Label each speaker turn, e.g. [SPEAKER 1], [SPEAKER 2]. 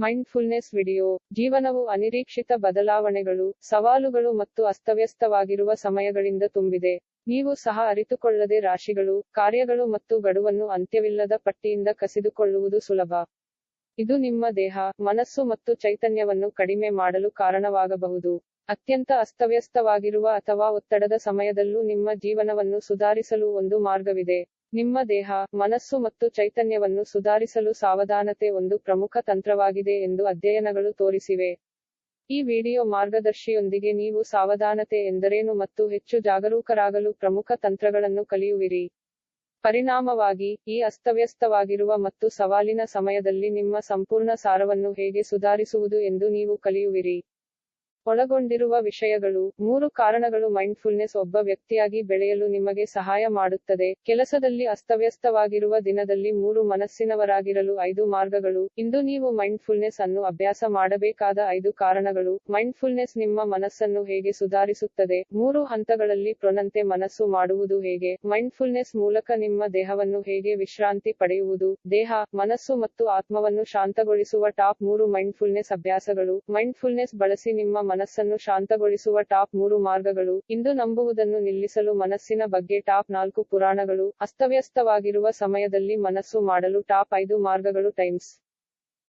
[SPEAKER 1] Mindfulness video ಜೀವನವು ಅನಿರೀಕ್ಷಿತ ಬದಲಾವಣೆಗಳು, ಸವಾಲುಗಳು ಮತ್ತು ಅಸ್ತವ್ಯಸ್ತವಾಗಿರುವ ಸಮಯಗಳಿಂದ ತುಂಬಿದೆ. ನೀವು ಸಹ ಅರಿತುಕೊಳ್ಳದೆ ರಾಶಿಗಳು, ಕಾರ್ಯಗಳು ಮತ್ತು ಗಡುವನ್ನು ಅಂತ್ಯವಿಲ್ಲದ ಪಟ್ಟಿಯಿಂದ ಕಸಿದುಕೊಳ್ಳುವುದು ಸುಲಭ. ಇದು ನಿಮ್ಮ ದೇಹ, ಮನಸ್ಸು ಮತ್ತು ಚೈತನ್ಯವನ್ನು ಕಡಿಮೆ ಮಾಡಲು ಕಾರಣವಾಗಬಹುದು. ಅತ್ಯಂತ ಅಸ್ತವ್ಯಸ್ತವಾಗಿರುವ ಅಥವಾ ಒತ್ತಡದ ಸಮಯದಲ್ಲೂ ನಿಮ್ಮ ಜೀವನವನ್ನು ಸುಧಾರಿಸಲು ಒಂದು ಮಾರ್ಗವಿದೆ. ನಿಮ್ಮ ದೇಹ, ಮನಸ್ಸು ಮತ್ತು ಚೈತನ್ಯವನ್ನು ಸುಧಾರಿಸಲು ಸಾವಧಾನತೆ ಒಂದು ಪ್ರಮುಖ ತಂತ್ರವಾಗಿದೆ ಎಂದು ಅಧ್ಯಯನಗಳು ತೋರಿಸಿವೆ. ಈ ವಿಡಿಯೋ ಮಾರ್ಗದರ್ಶಿಯೊಂದಿಗೆ ನೀವು ಸಾವಧಾನತೆ ಎಂದರೇನು ಮತ್ತು ಹೆಚ್ಚು ಜಾಗರೂಕರಾಗಲು ಪ್ರಮುಖ ತಂತ್ರಗಳನ್ನು ಕಲಿಯುವಿರಿ. ಪರಿಣಾಮವಾಗಿ, ಈ ಅಸ್ತವ್ಯಸ್ತವಾಗಿರುವ ಮತ್ತು ಸವಾಲಿನ ಸಮಯದಲ್ಲಿ ನಿಮ್ಮ ಸಂಪೂರ್ಣ ಸಾರವನ್ನು ಹೇಗೆ ಸುಧಾರಿಸುವುದು ಎಂದು ನೀವು ಕಲಿಯುವಿರಿ. ಒಳಗೊಂಡಿರುವ ವಿಷಯಗಳು, ಮೂರು ಕಾರಣಗಳು ಮೈಂಡ್ಫುಲ್ನೆಸ್ ಒಬ್ಬ ವ್ಯಕ್ತಿಯಾಗಿ ಬೆಳೆಯಲು ನಿಮಗೆ ಸಹಾಯ ಮಾಡುತ್ತದೆ. ಕೆಲಸದಲ್ಲಿ ಅಸ್ತವ್ಯಸ್ತವಾಗಿರುವ ದಿನದಲ್ಲಿ ಮೂರು ಮನಸ್ಸಿನವರಾಗಿರಲು ಐದು ಮಾರ್ಗಗಳು. ಇಂದು ನೀವು ಮೈಂಡ್ಫುಲ್ನೆಸ್ ಅನ್ನು ಅಭ್ಯಾಸ ಮಾಡಬೇಕಾದ ಐದು ಕಾರಣಗಳು. ಮೈಂಡ್ಫುಲ್ನೆಸ್ ನಿಮ್ಮ ಮನಸ್ಸನ್ನು ಹೇಗೆ ಸುಧಾರಿಸುತ್ತದೆ? ಮೂರು ಹಂತಗಳಲ್ಲಿ ಪ್ರೊನಂತೆ ಮನಸ್ಸು ಮಾಡುವುದು ಹೇಗೆ? ಮೈಂಡ್ಫುಲ್ನೆಸ್ ಮೂಲಕ ನಿಮ್ಮ ದೇಹವನ್ನು ಹೇಗೆ ವಿಶ್ರಾಂತಿ ಪಡೆಯುವುದು? ದೇಹ, ಮನಸ್ಸು ಮತ್ತು ಆತ್ಮವನ್ನು ಶಾಂತಗೊಳಿಸುವ ಟಾಪ್ ಮೂರು ಮೈಂಡ್ಫುಲ್ನೆಸ್ ಅಭ್ಯಾಸಗಳು. ಮೈಂಡ್ಫುಲ್ನೆಸ್ ಬಳಸಿ ನಿಮ್ಮ ಮನಸ್ಸನ್ನು ಶಾಂತಗೊಳಿಸುವ ಟಾಪ್ ಮೂರು ಮಾರ್ಗಗಳು. ಇಂದು ನಂಬುವುದನ್ನು ನಿಲ್ಲಿಸಲು ಮನಸ್ಸಿನ ಬಗ್ಗೆ ಟಾಪ್ ನಾಲ್ಕು ಪುರಾಣಗಳು. ಅಸ್ತವ್ಯಸ್ತವಾಗಿರುವ ಸಮಯದಲ್ಲಿ ಮನಸ್ಸು ಮಾಡಲು ಟಾಪ್ ಐದು ಮಾರ್ಗಗಳು. ಟೈಮ್ಸ್.